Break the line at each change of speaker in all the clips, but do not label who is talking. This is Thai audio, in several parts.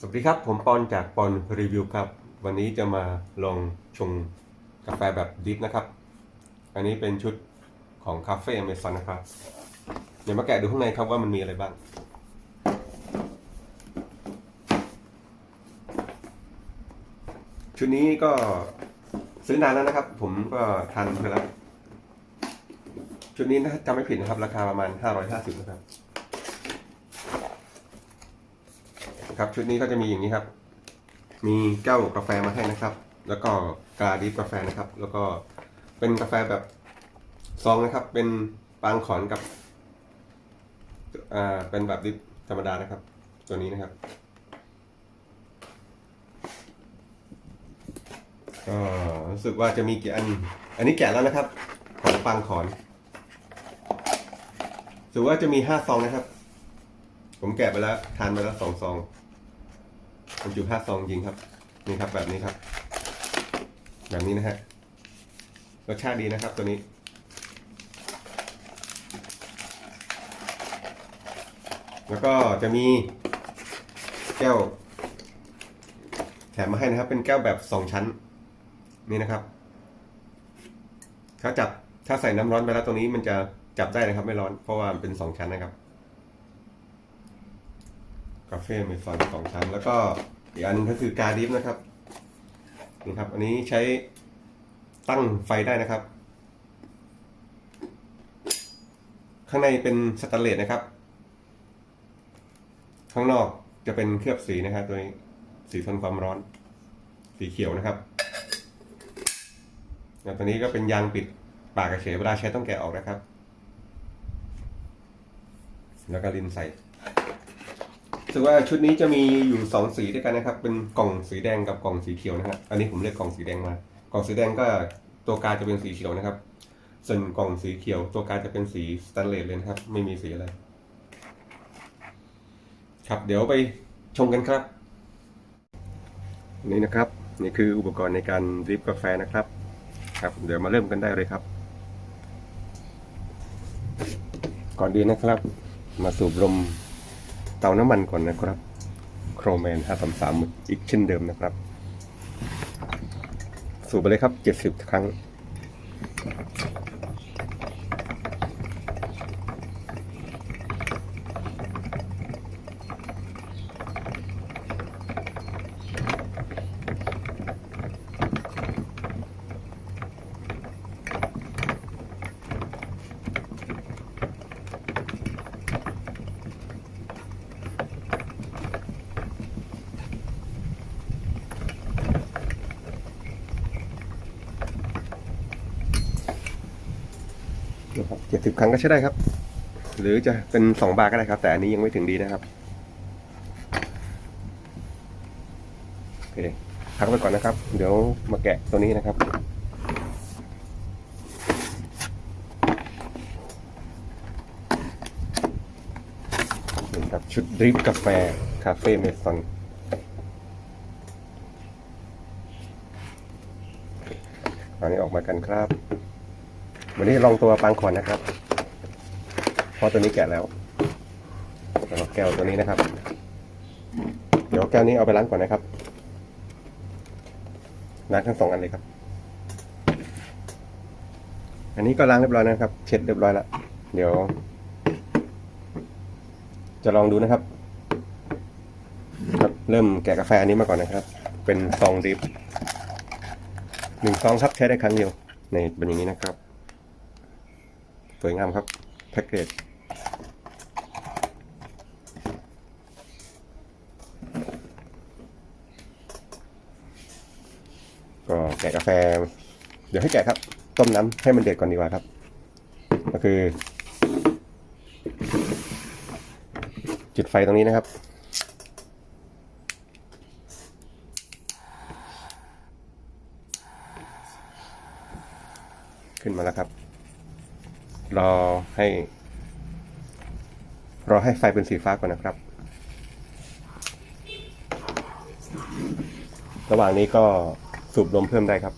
สวัสดีครับ ผมปอนจากปอนรีวิวครับ วันนี้จะมาลองชงกาแฟแบบดิฟนะครับ อันนี้เป็นชุดของคาเฟ่อเมซอนนะครับ เดี๋ยวมาแกะดูข้างในครับว่ามันมีอะไรบ้าง ชุดนี้ก็ซื้อนานแล้วนะครับ ผมก็ทันไปแล้ว ชุดนี้ถ้าจำไม่ผิดนะครับ ราคาประมาณ 550นะครับ ครับชุดนี้ก็จะมีอย่างนี้ครับ มีแก้วกาแฟมาให้นะครับ แล้วก็กาดิฟกาแฟนะครับ แล้วก็เป็นกาแฟแบบซองนะครับ เป็นปางขอนกับอ่าเป็นแบบดิฟธรรมดานะครับ ตัวนี้นะครับก็รู้สึกว่าจะมีกี่อัน อันนี้แกะแล้วนะครับ ของปางขอนรู้สึกว่าจะมีห้าซองนะครับ ผมแกะไปแล้ว ทานไปแล้วสองซอง ผมจุห้าซองจริงครับ นี่ครับแบบนี้ครับ แบบนี้นะฮะรสชาติดีนะครับตัวนี้แล้วก็จะมีแก้ว แถมมาให้นะครับ เป็นแก้วแบบสองชั้น นี่นะครับถ้าจับถ้าใส่น้ำร้อนไปแล้วตัวนี้มันจะจับได้นะครับ ไม่ร้อนเพราะว่ามันเป็นสองชั้นนะครับ กาแฟเมซอนสองชั้น แล้วก็อีกอันนึงก็คือการดิฟนะครับนี่ครับ อันนี้ใช้ตั้งไฟได้นะครับ ข้างในเป็นสแตนเลสนะครับ ข้างนอกจะเป็นเคลือบสีนะครับตัวนี้สีทนความร้อน สีเขียวนะครับแล้วตัวนี้ก็เป็นยางปิดปากกระเฉยเวลาใช้ต้องแกะออกนะครับ แล้วก็ลินใส่ รู้สึกว่าชุดนี้จะมีอยู่สองสีด้วยกันนะครับ เป็นกล่องสีแดงกับกล่องสีเขียวนะครับ อันนี้ผมเลือกกล่องสีแดงมา กล่องสีแดงก็ตัวกาจะเป็นสีเขียวนะครับ ส่วนกล่องสีเขียวตัวกาจะเป็นสีสแตนเลสเลยนะครับ ไม่มีสีอะไร ครับเดี๋ยวไปชมกันครับ นี่นะครับ นี่คืออุปกรณ์ในการดริปกาแฟนะครับ ครับ เดี๋ยวมาเริ่มกันได้เลยครับ ก่อนดีนะครับ มาสูบลม เตาน้ำมันก่อนนะครับ โครแมน533อีกเช่นเดิมนะครับ สูบไปเลยครับ70ครั้ง นะครับ70ครั้งก็ใช้ได้ครับ หรือจะเป็น2บาร์ก็ได้ครับ แต่อันนี้ยังไม่ถึงดีนะครับโอเคพักไปก่อนนะครับ เดี๋ยวมาแกะตัวนี้นะครับนี่ครับชุดดริปกาแฟ คาเฟ่เมซอนอันนี้ออกมากันครับ วันนี้ลองตัวปางขอนนะครับเพราะตัวนี้แกะแล้วแล้วก็แก้วตัวนี้นะครับ เดี๋ยวแก้วนี้เอาไปล้างก่อนนะครับล้างทั้งสองอันเลยครับ อันนี้ก็ล้างเรียบร้อยนะครับ เช็ดเรียบร้อยแล้ว เดี๋ยว จะลองดูนะครับครับเริ่มแกะกาแฟอันนี้มาก่อนนะครับ เป็นซองดริปหนึ่งซองครับใช้ได้ครั้งเดียวในเป็นอย่างนี้นะครับ สวยงามครับ แพ็กเกจก็แกะกาแฟ เดี๋ยวให้แกะครับ ต้มน้ำให้มันเดือดก่อนดีกว่าครับ ก็คือ จุดไฟตรงนี้นะครับขึ้นมาแล้วครับ รอให้ รอให้ไฟเป็นสีฟ้าก่อนนะครับ ระหว่างนี้ก็สูบลมเพิ่มได้ครับ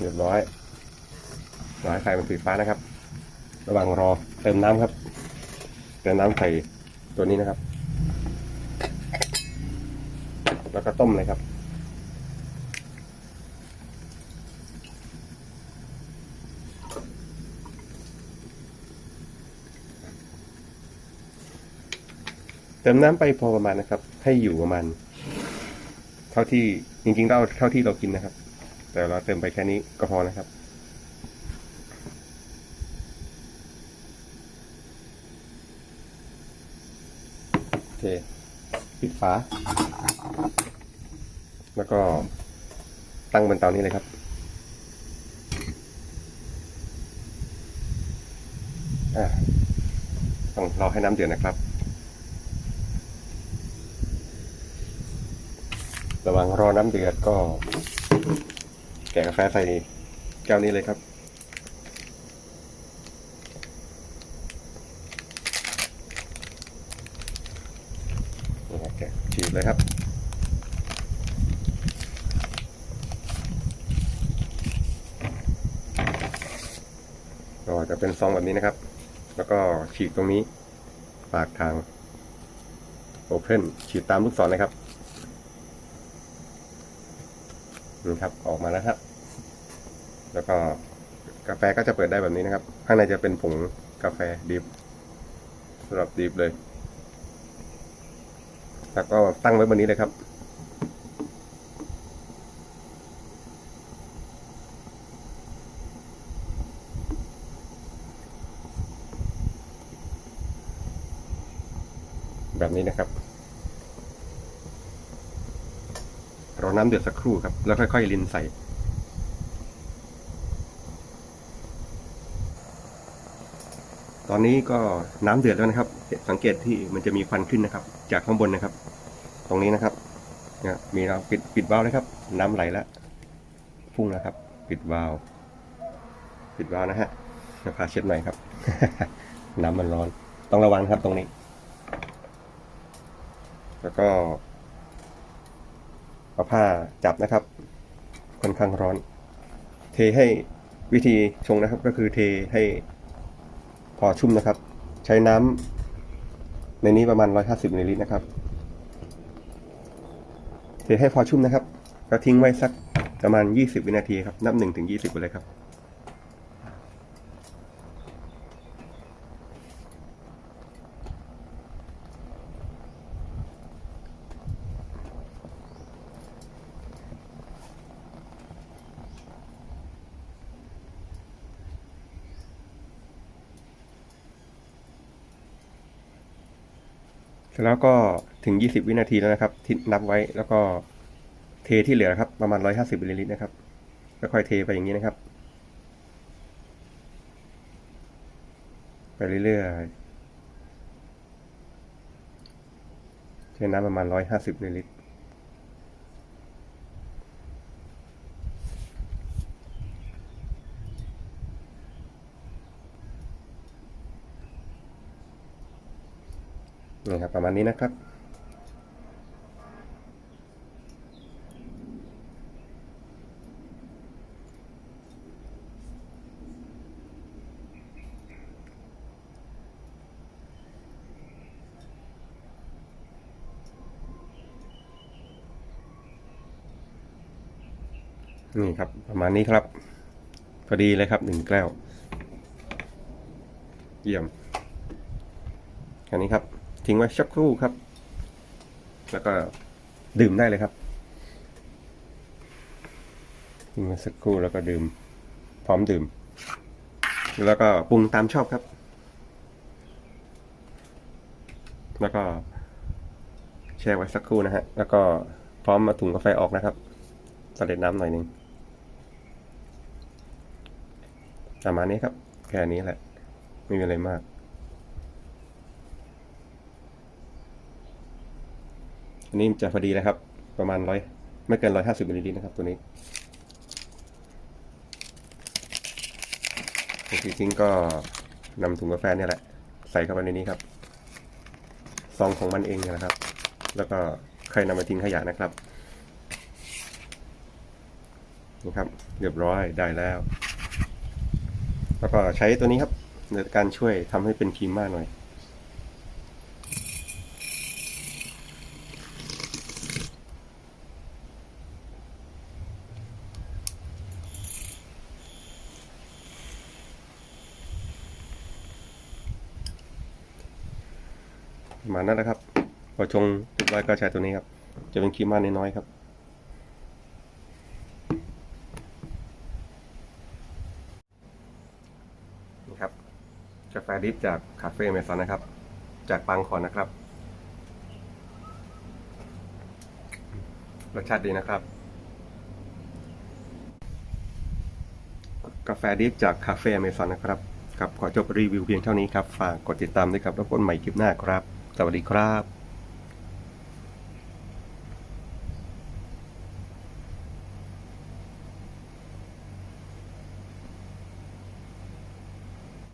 เรียบร้อยร้อยไฟมันสีฟ้านะครับ ระหว่างรอเติมน้ำครับ เติมน้ำใส่ตัวนี้นะครับ แล้วก็ต้มเลยครับ เติมน้ำไปพอประมาณนะครับ ให้อยู่ประมาณ เท่าที่จริงๆเราเท่าที่เรากินนะครับ แต่เราเติมไปแค่นี้ก็พอนะครับ เค ปิดฝา แล้วก็ตั้งบนเตานี้เลยครับ ต้องรอให้น้ำเดือดนะครับ ระหว่างรอน้ำเดือดก็ แกะกาแฟใส่แก้วนี้เลยครับ นี่ครับแกะฉีดเลยครับ ก็ จะเป็นซองแบบนี้นะครับ แล้วก็ฉีดตรงนี้ ปากทางโอเพนฉีดตามลูกศรนะครับนี่ครับออกมาแล้วครับ แล้วก็กาแฟก็จะเปิดได้แบบนี้นะครับ ข้างในจะเป็นผงกาแฟดิบสำหรับดิบเลย แล้วก็ตั้งไว้บนนี้เลยครับ แบบนี้นะครับรอน้ำเดือดสักครู่ครับ แล้วค่อยๆลินใส่ ตอนนี้ก็น้ำเดือดแล้วนะครับ สังเกตที่มันจะมีควันขึ้นนะครับ จากข้างบนนะครับ ตรงนี้นะครับเนี่ยมีเราปิดปิดวาล์วนะครับ น้ำไหลแล้วพุ่งแล้วครับ ปิดวาล์วปิดวาล์วนะฮะพาเช็ดหน่อยครับ น้ำมันร้อน ต้องระวังครับตรงนี้ แล้วก็ เอาผ้าจับนะครับ ค่อนข้างร้อน เทให้วิธีชงนะครับ ก็คือเทให้พอชุ่มนะครับ ใช้น้ำในนี้ประมาณ 150มิลลิลิตรนะครับ เทให้พอชุ่มนะครับ ก็ทิ้งไว้สักประมาณ 20 วินาทีครับ นับ1ถึง20ไปเลยครับ ร็จแล้วก็ถึง 20 วินาทีแล้วนะครับที่นับไว้แล้วก็เทที่เหลือครับประมาณ 150มิลลิลิตรนะครับแล้วค่อยเทไปอย่างนี้นะครับ ไปเรื่อยๆเทน้ำประมาณ 150มิลลิลิตร นี่ครับประมาณนี้นะครับ นี่ครับ ประมาณนี้ครับ พอดีเลยครับหนึ่งแก้ว เยี่ยมอันนี้ครับ ทิ้งไว้สักครู่ครับ แล้วก็ดื่มได้เลยครับทิ้งไว้สักครู่แล้วก็ดื่ม พร้อมดื่ม แล้วก็ปรุงตามชอบครับ แล้วก็แช่ไว้สักครู่นะฮะ แล้วก็พร้อมมาถุงกาแฟออกนะครับสเด็ดน้ำหน่อยหนึ่งประมาณนี้ครับ แค่นี้แหละ ไม่มีอะไรมาก อันนี้จะพอดีนะครับ ประมาณร้อยไม่เกินร้อยห้าสิบมิลลิลิตรนะครับ ตัวนี้บางทีทิ้งก็นำถุงกาแฟเนี่ยแหละ ใส่เข้าไปในนี้ครับซองของมันเองนะครับ แล้วก็ใครนำมาทิ้งขยะนะครับนะครับเรียบร้อยได้แล้ว แล้วก็ใช้ตัวนี้ครับในการช่วยทำให้เป็นครีมมากหน่อย ประมาณนั้นนะครับพอชงเรียบร้อยก็ใช้ตัวนี้ครับ จะเป็นครีมมานน้อยๆครับนี่ครับกาแฟดริปจากคาเฟ่เมซอนนะครับ จากปังคอนนะครับรสชาติดีนะครับ กาแฟดริปจากคาเฟ่เมซอนนะครับครับขอจบรีวิวเพียงเท่านี้ครับ ฝากกดติดตามด้วยครับ แล้วพบใหม่คลิปหน้าครับ สวัสดีครับ